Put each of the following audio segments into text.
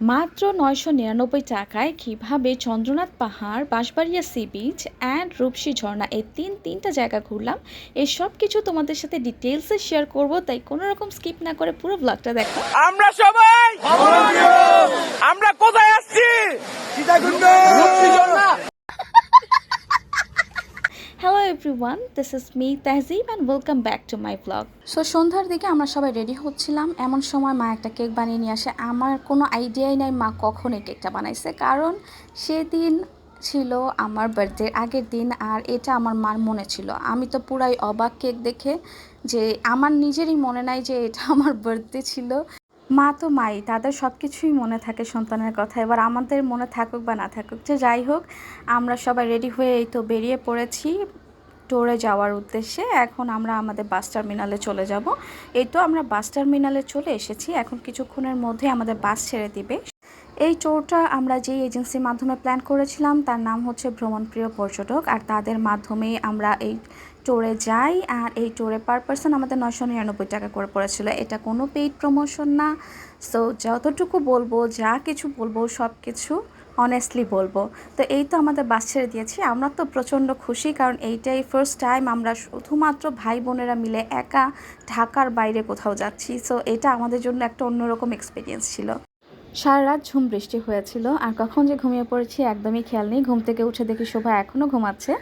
মাত্র নয়শো নিরানব্বই টাকায় কীভাবে চন্দ্রনাথ পাহাড় Banshbaria sea beach and Rupshi ঝর্ণা এই তিন তিনটা জায়গা ঘুরলাম। এই সব কিছু তোমাদের সাথে ডিটেলসে শেয়ার করব তাই কোনো রকম স্কিপ না করে পুরো ব্লগটা দেখো। আমরা সবাই আমরা কোথায় আসছি? Hello everyone this is me Tehzib and welcome back to my blog so সন্ধ্যার দিকে আমরা সবাই রেডি হচ্ছিলাম। এমন সময় মা একটা কেক বানিয়ে নিয়ে আসে। আমার কোনো আইডিয়াই নাই মা কখন এই কেকটা বানাইছে। কারণ সেদিন ছিল আমার বার্থডে আগের দিন, আর এটা আমার মার মনে ছিল। আমি তো পুরাই অবাক কেক দেখে যে আমার নিজেরই মনে নাই যে এটা আমার বার্থডে ছিল। মা তো মাই, তাদের সব কিছুই মনে থাকে সন্তানের কথা। এবার আমাদের মনে থাকুক বা না থাকুক, যে যাই হোক, আমরা সবাই রেডি হয়ে এই তো বেরিয়ে পড়েছি। টোরে যাওয়ার উদ্দেশ্যে এখন আমরা আমাদের বাস টার্মিনালে চলে যাব। এই তো আমরা বাস টার্মিনালে চলে এসেছি। এখন কিছুক্ষণের মধ্যে আমাদের বাস ছেড়ে দিবে। এই ট্যুরটা আমরা যে এজেন্সির মাধ্যমে প্ল্যান করেছিলাম, তার নাম হচ্ছে ভ্রমণপ্রিয় পর্যটক। আর তাদের মাধ্যমেই আমরা এই ট্যুরে যাই। আর এই ট্যুরে পার পার্সন আমাদের নশো নিরানব্বই টাকা করে পড়েছিল। এটা কোনো পেইড প্রমোশন না। সো যতটুকু বলব, যা কিছু বলব সব কিছু অনেস্টলি বলব। তো এই তো আমাদের বাস ছেড়ে দিয়েছি। আমরা তো প্রচণ্ড খুশি কারণ এইটাই ফার্স্ট টাইম আমরা শুধুমাত্র ভাই বোনেরা মিলে একা ঢাকার বাইরে কোথাও যাচ্ছি। সো এটা আমাদের জন্য একটা অন্যরকম এক্সপিরিয়েন্স ছিল। সারা রাত ঝুম বৃষ্টি হয়েছিল। আর কখন যে ঘুমিয়ে পড়েছি একদমই খেয়াল নেই। ঘুম থেকে উঠে দেখি শোভা এখনও ঘুমাচ্ছে।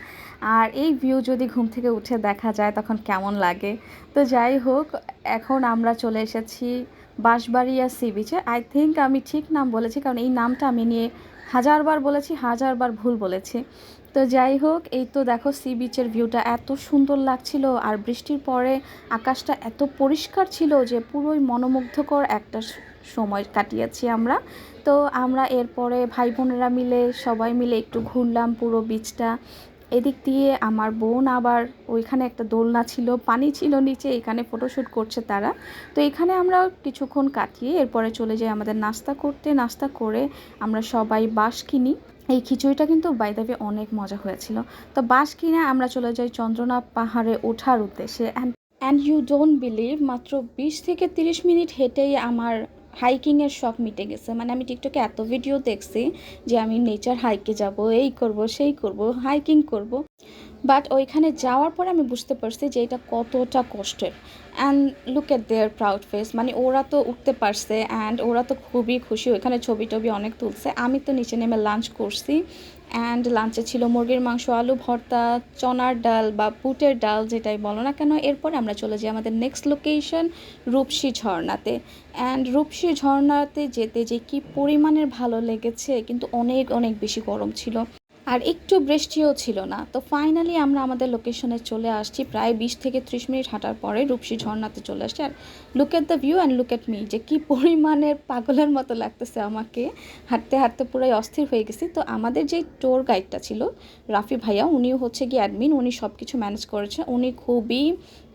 আর এই ভিউ যদি ঘুম থেকে উঠে দেখা যায় তখন কেমন লাগে? তো যাই হোক, এখন আমরা চলে এসেছি বাঁশবাড়িয়া সি বিচে আই থিঙ্ক আমি ঠিক নাম বলেছি কারণ এই নামটা আমি নিয়ে হাজারবার বলেছি, হাজারবার ভুল বলেছি। তো যাই হোক, এই তো দেখো সি বিচের ভিউটা এত সুন্দর লাগছিল আর বৃষ্টির পরে আকাশটা এত পরিষ্কার ছিল যে পুরোই মনোমুগ্ধকর একটা সময় কাটিয়েছি আমরা। তো আমরা এরপরে ভাই বোনেরা মিলে, সবাই মিলে একটু ঘুরলাম পুরো বিচটা এদিক দিয়ে আমার বোন আবার ওইখানে একটা দোলনা ছিল, পানি ছিল নিচে, এখানে ফটোশ্যুট করছে তারা। তো এখানে আমরা কিছুক্ষণ কাটিয়ে এরপরে চলে যাই আমাদের নাস্তা করতে। নাস্তা করে আমরা সবাই বাঁশ কিনি। এই খিচুড়িটা কিন্তু বাইদাবে অনেক মজা হয়েছিল। তো বাঁশ কিনে আমরা চলে যাই চন্দ্রনাথ পাহাড়ে ওঠার উদ্দেশ্যে। And and you don't believe মাত্র বিশ থেকে তিরিশ মিনিট হেঁটেই আমার হাইকিংয়ের শখ মিটে গেছে। মানে আমি টিকটকে এত ভিডিও দেখছি যে আমি নেচার হাইকে যাব, এই করব, সেই করব হাইকিং করব। বাট ওইখানে যাওয়ার পরে আমি বুঝতে পারছি যে এটা কতটা কষ্টের। And look at their proud face মানে ওরা তো উঠতে পারছে অ্যান্ড ওরা তো খুবই খুশি। ওইখানে ছবি টবি অনেক তুলছে। আমি তো নিচে নেমে লাঞ্চ করছি অ্যান্ড লাঞ্চে ছিল মুরগির মাংস, আলু ভর্তা, চনার ডাল বা বুটের ডাল যেটাই বলো না কেন। এরপরে আমরা চলে যাই আমাদের নেক্সট লোকেশন রূপসী ঝর্ণাতে। অ্যান্ড রূপসী ঝর্ণাতে যেতে যে কি পরিমাণের ভালো লেগেছে, কিন্তু অনেক অনেক বেশি গরম ছিল। আর একটু বৃষ্টিও ছিল না। তো ফাইনালি আমরা আমাদের লোকেশনে চলে আসছি। প্রায় বিশ থেকে ত্রিশ মিনিট হাঁটার পরে রূপসী ঝর্ণাতে চলে আসছি। আর look at the view and look at me যে কী পরিমাণের পাগলের মতো লাগতেছে আমাকে। হাঁটতে হাঁটতে পুরাই অস্থির হয়ে গেছি। তো আমাদের যে টোর গাইডটা ছিল, রাফি ভাইয়া, উনিও হচ্ছে গিয়ে অ্যাডমিন উনি সব কিছু ম্যানেজ করেছে। উনি খুবই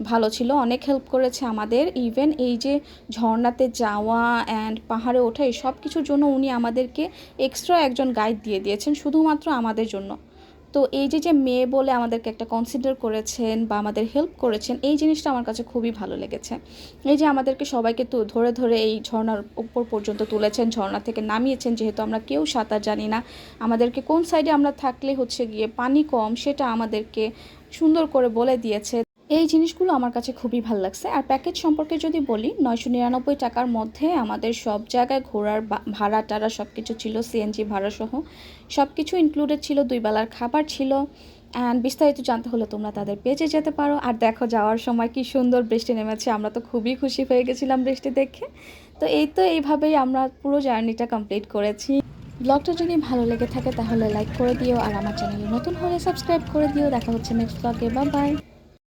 ভালো ছিল। অনেক হেল্প করেছে আমাদের। ইভেন এই যে ঝর্ণাতে যাওয়া অ্যান্ড পাহাড়ে ওঠা, এই সব কিছুর জন্য উনি আমাদেরকে এক্সট্রা একজন গাইড দিয়ে দিয়েছেন, শুধুমাত্র আমাদের জন্য। তো এই যে যে মেয়ে বলে আমাদেরকে একটা কনসিডার করেছেন বা আমাদের হেল্প করেছেন, এই জিনিসটা আমার কাছে খুবই ভালো লেগেছে। এই যে আমাদেরকে সবাইকে তো ধরে ধরে এই ঝর্ণার উপর পর্যন্ত তুলেছেন, ঝর্ণা থেকে নামিয়েছেন, যেহেতু আমরা কেউ সাঁতার জানি না। আমাদেরকে কোন সাইডে আমরা থাকলে হচ্ছে গিয়ে পানি কম, সেটা আমাদেরকে সুন্দর করে বলে দিয়েছে। এই জিনিসগুলো আমার কাছে খুবই ভালো লাগছে। আর প্যাকেজ সম্পর্কে যদি বলি, নয়শো নিরানব্বই টাকার মধ্যে আমাদের সব জায়গায় ঘোরার ভাড়া টাড়া সব কিছু ছিল সিএনজি ভাড়া সহ। সব কিছু ইনক্লুডেড ছিল, দুই বেলার খাবার ছিল। অ্যান্ড বিস্তারিত জানতে হলে তোমরা তাদের পেজে যেতে পারো। আর দেখো, যাওয়ার সময় কি সুন্দর বৃষ্টি নেমেছে। আমরা তো খুবই খুশি হয়ে গেছিলাম বৃষ্টি দেখে। তো এই তো এইভাবেই আমরা পুরো জার্নিটা কমপ্লিট করেছি। ব্লগটা যদি ভালো লেগে থাকে, তাহলে লাইক করে দিও। আর আমার চ্যানেলে নতুন হলে সাবস্ক্রাইব করে দিও। দেখা হচ্ছে নেক্সট ব্লগে বা বাই